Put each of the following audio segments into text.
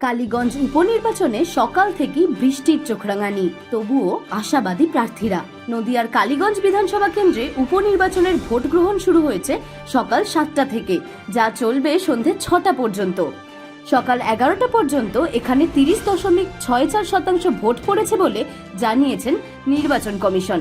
কালীগঞ্জ উপনির্বাচনে সকাল থেকেই বৃষ্টির চোখরাঙানি তবুও আশাবাদী প্রার্থীরা। নদিয়ার কালীগঞ্জ বিধানসভা কেন্দ্রে উপনির্বাচনের ভোট গ্রহণ শুরু হয়েছে সকাল সাতটা থেকে, যা চলবে সন্ধে ছটা পর্যন্ত। সকাল এগারোটা পর্যন্ত এখানে তিরিশ দশমিক ছয় চার শতাংশ ভোট পড়েছে বলে জানিয়েছেন নির্বাচন কমিশন।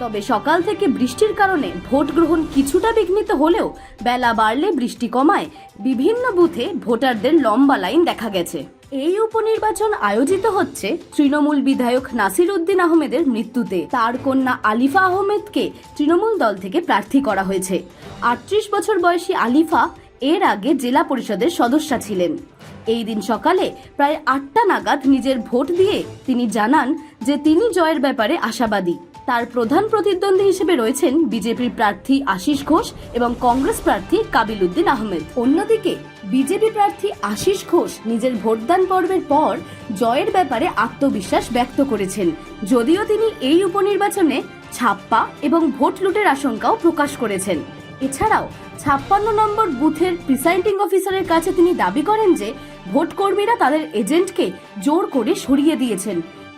তবে সকাল থেকে বৃষ্টির কারণে ভোট গ্রহণ কিছুটা বিঘ্নিত হলেও বেলা বাড়লে বৃষ্টি কমায়। বিভিন্ন বুথে ভোটারদের লম্বা লাইন দেখা গেছে। এই উপনির্বাচন আয়োজিত হচ্ছে তৃণমূল বিধায়ক নাসির উদ্দিন আহমেদের মৃত্যুতে। তার কন্যা আলিফা আহমেদকে তৃণমূল দল থেকে প্রার্থী করা হয়েছে। আটত্রিশ বছর বয়সী আলিফা এর আগে জেলা পরিষদের সদস্যা ছিলেন। এই দিন সকালে প্রায় আটটা নাগাদ নিজের ভোট দিয়ে তিনি জানান যে তিনি জয়ের ব্যাপারে আশাবাদী। তার প্রধান প্রতিদ্বন্দ্বী হিসেবে রয়েছেন বিজেপির প্রার্থী আশিস ঘোষ এবং কংগ্রেস প্রার্থী কাবিল উদ্দিন আহমেদ। অন্যদিকে, বিজেপি প্রার্থী আশিস ঘোষ নিজের ভোটদান পর্বের পর জয়ের ব্যাপারে আত্মবিশ্বাস ব্যক্ত করেছেন। যদিও তিনি এই উপনির্বাচনে ছাপ্পা এবং ভোট লুটের আশঙ্কাও প্রকাশ করেছেন। এছাড়াও, ছাপ্পান্ন নম্বর বুথের প্রিসাইডিং অফিসারের কাছে তিনি দাবি করেন যে ভোট কর্মীরা তাদের এজেন্টকে জোর করে সরিয়ে দিয়েছেন।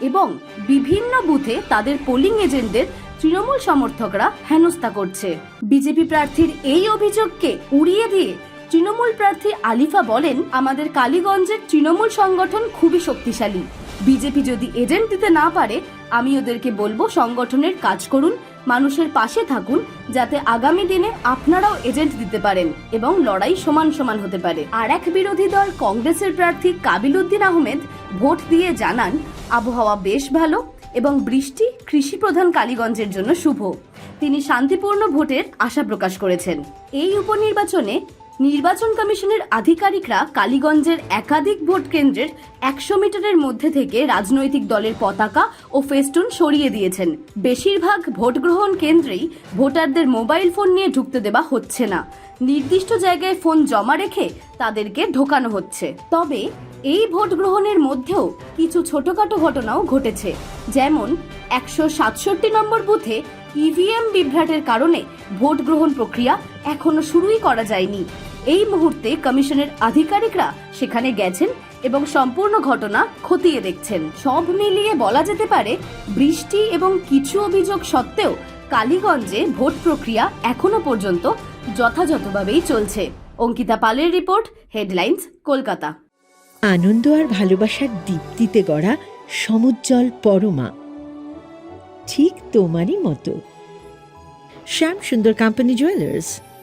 এবং বিভিন্ন বুথে তাদের পোলিং এজেন্টদের তৃণমূল সমর্থকরা হেনস্থা করছে। বিজেপি প্রার্থীর এই অভিযোগকে উড়িয়ে দিয়ে তৃণমূল প্রার্থী আলিফা বলেন, আমাদের কালীগঞ্জের তৃণমূল সংগঠন খুবই শক্তিশালী। বিজেপি যদি এজেন্ট দিতে না পারে, আমি ওদেরকে বলব সংগঠনের কাজ করুন, মানুষের পাশে থাকুন, যাতে আগামী দিনে আপনারাও এজেন্ট দিতে পারেন এবং লড়াই সমান সমান হতে পারে। আর এক বিরোধী দল কংগ্রেসের প্রার্থী কাবিল উদ্দিন আহমেদ ভোট দিয়ে জানান আবহাওয়া বেশ ভালো এবং বৃষ্টি কৃষি প্রধান কালীগঞ্জের জন্য শুভ। তিনি শান্তিপূর্ণ ভোটের আশা প্রকাশ করেছেন। এই উপনির্বাচনে নির্বাচন কমিশনের আধিকারিকরা কালীগঞ্জের একাধিক ভোট কেন্দ্রের একশো মিটারের মধ্যে থেকে রাজনৈতিক দলের পতাকা ও ফেস্টুন সরিয়ে দিয়েছেন। বেশিরভাগ ভোট গ্রহণ কেন্দ্রেই ভোটারদের মোবাইল ফোন নিয়ে ঢুকতে দেওয়া হচ্ছে না। নির্দিষ্ট জায়গায় ফোন জমা রেখে তাদেরকে ঢোকানো হচ্ছে। তবে এই ভোট গ্রহণের মধ্যেও কিছু ছোটখাটো ঘটনাও ঘটেছে। যেমন একশো সাতষট্টি নম্বর বুথে ইভিএম বিভ্রাটের কারণে ভোট গ্রহণ প্রক্রিয়া এখনও শুরুই করা যায়নি। এই মুহূর্তে কমিশনের আধিকারিকরা সেখানে গেছেন এবং সম্পূর্ণ ঘটনা খতিয়ে দেখছেন। সব মিলিয়ে বলা যেতে পারে, বৃষ্টি এবং কিছু অভিযোগ সত্ত্বেও কালীগঞ্জে ভোট প্রক্রিয়া এখনও পর্যন্ত যথাযথভাবেই চলছে। অঙ্কিতা পালের রিপোর্ট, হেডলাইন্স, কলকাতা। আনন্দ আর ভালোবাসার দীপ্তিতে গড়া সমুজ্জ্বল পরমা। ঠিক তোমারই মতো। Shyam Sundar company jewellers